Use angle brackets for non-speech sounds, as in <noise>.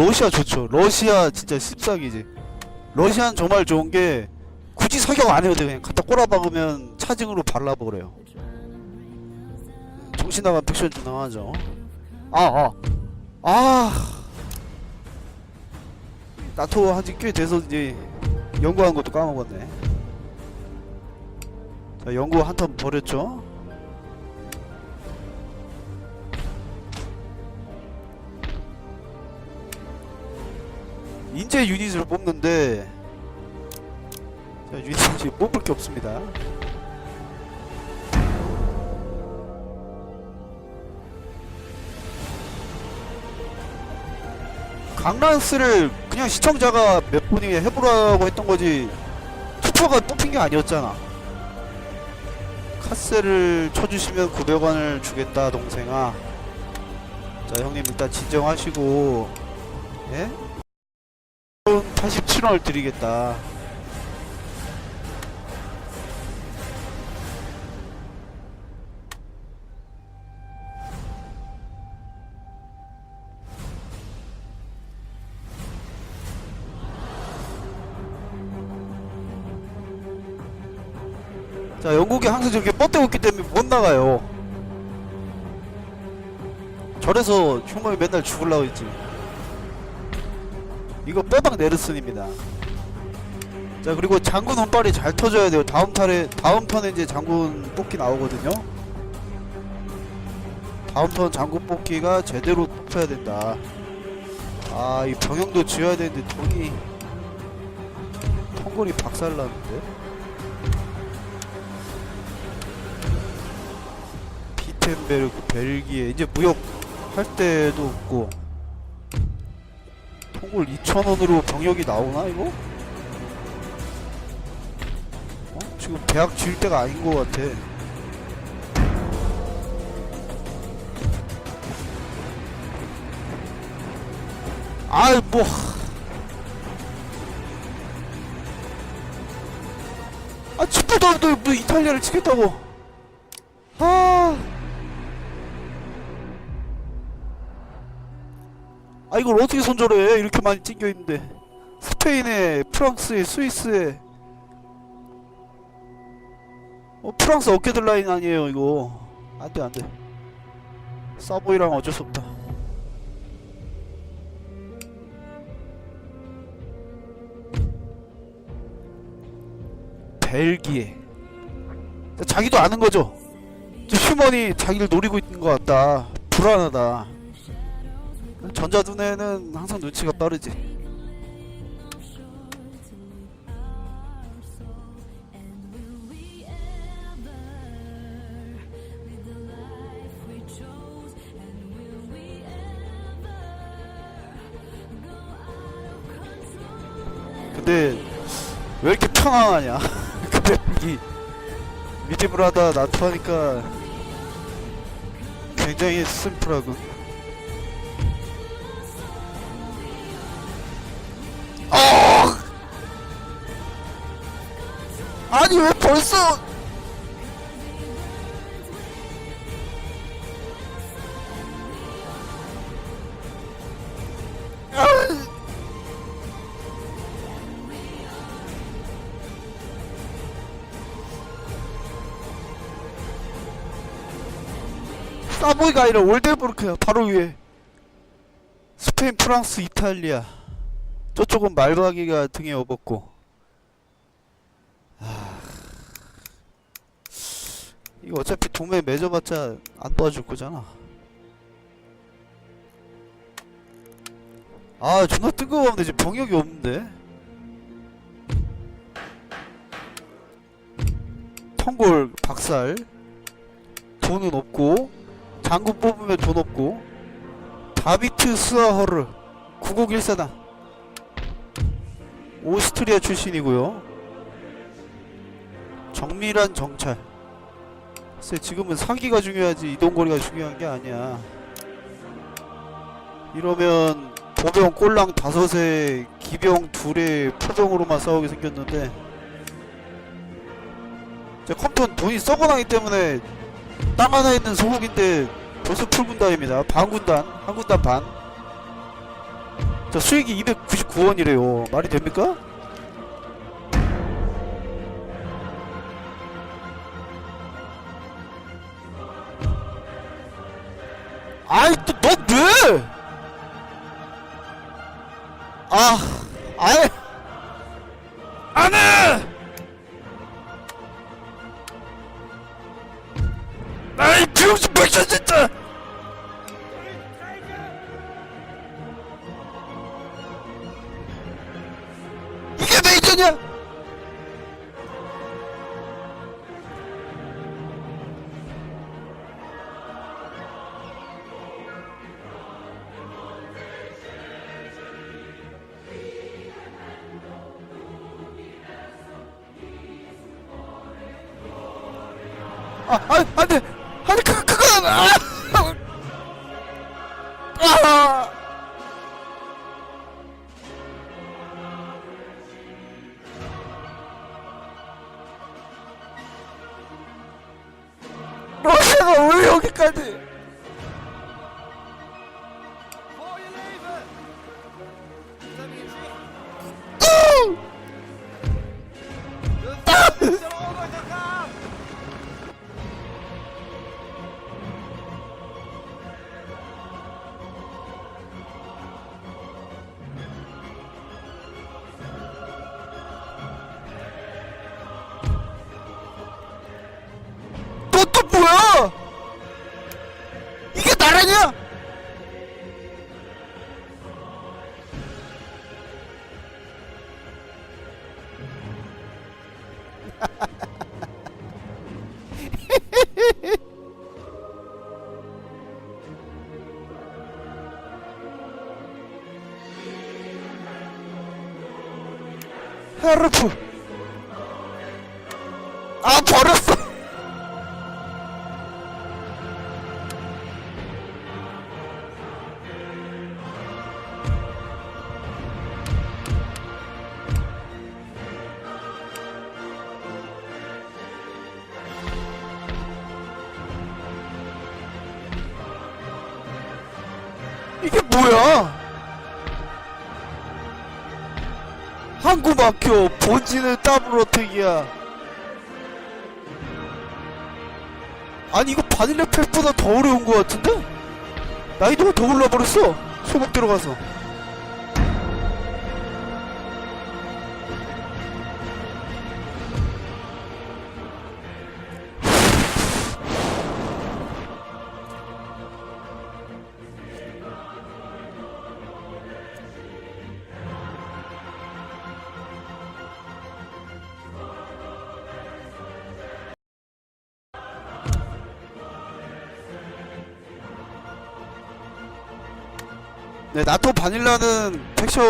러시아 좋죠. 러시아 진짜 씹싹이지. 러시아는 정말 좋은 게 굳이 사격 안 해도 돼. 그냥 갖다 꼬라박으면 차징으로 발라버려요. 정신 나간 픽션 좀 나가죠. 아, 아. 아. 나토 한지 꽤 돼서 이제 연구한 것도 까먹었네. 자, 연구 한 턴 버렸죠. 인재 유닛을 뽑는데 자, 유닛이 뽑을 게 없습니다. 강란스를 그냥 시청자가 몇 분이 해보라고 했던 거지 투표가 뽑힌 게 아니었잖아. 카스를 쳐주시면 900원을 주겠다 동생아. 자 형님 일단 진정하시고 예? 87원을 드리겠다. 자, 영국이 항상 저렇게 뻗대고 있기 때문에 못 나가요. 저래서 흉범이 맨날 죽을라고 했지. 이거 빼박 네르슨입니다. 자, 그리고 장군 운빨이 잘 터져야 돼요. 다음 턴에, 다음 턴에 이제 장군 뽑기 나오거든요. 다음 턴 장군 뽑기가 제대로 뽑혀야 된다. 아, 이 병영도 지어야 되는데 돈이, 통골이 박살나는데? 비텐베르크, 벨기에 이제 무역 할 때도 없고 통골 2,000원으로 병력이 나오나 이거? 어? 지금 대학 지을 때가 아닌 것 같아. 아이 뭐 아, 돼. 뭐 이탈리아를 치겠다고. 아 이걸 어떻게 손절해? 이렇게 많이 찡겨 있는데. 스페인에 프랑스에 스위스에. 어 프랑스 어깨들 라인 아니에요 이거. 안돼 안돼. 사보이랑 어쩔 수 없다. 벨기에. 자기도 아는 거죠? 저 휴먼이 자기를 노리고 있는 것 같다. 불안하다 전자두뇌는 항상 눈치가 빠르지. 근데 왜 이렇게 평안하냐? <laughs> 근데 이 미디브를 하다 나토하니까 굉장히 심플하고 아니 왜 벌써? 아! 사보이가 아니라 올데부르크야 바로 위에. 스페인 프랑스 이탈리아. 저쪽은 말박이가 등에 업었고 이거 어차피 동맹 맺어봤자 안 도와줄 거잖아. 아 존나 뜬금없는데 지금 병력이 없는데? 텅골 박살. 돈은 없고 장군 뽑으면 돈 없고. 다비트 스아허르 9014단 오스트리아 출신이고요. 정밀한 정찰. 글쎄 지금은 사기가 중요하지 이동거리가 중요한 게 아니야. 이러면 보병 꼴랑 다섯에 기병 둘에 포병으로만 싸우게 생겼는데 자 컴퓨터는 돈이 썩어나기 때문에 땅 하나 있는 소국인데 벌써 풀군단입니다. 반군단, 한 군단 반. 저 수익이 299원이래요. 말이 됩니까? 아이 또너 아, 아, 안 돼! 아니, 그, 그건, 아! 아! 러시아가 왜 여기까지? 헤르프 아 버렸어 이게 뭐야? 항구 막혀 본진을 따블어뜨기야. 아니 이거 바닐라 팩보다 더 어려운 것 같은데? 난이도가 더 올라버렸어. 소목 들어가서 네 나토 바닐라는 팩션